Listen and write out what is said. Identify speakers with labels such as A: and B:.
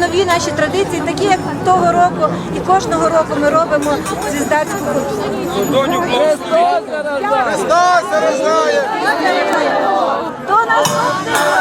A: Нові наші традиції, такі як того року, і кожного року ми робимо звіздацьку е, ходу.
B: Христос зарождає!
A: До наступного!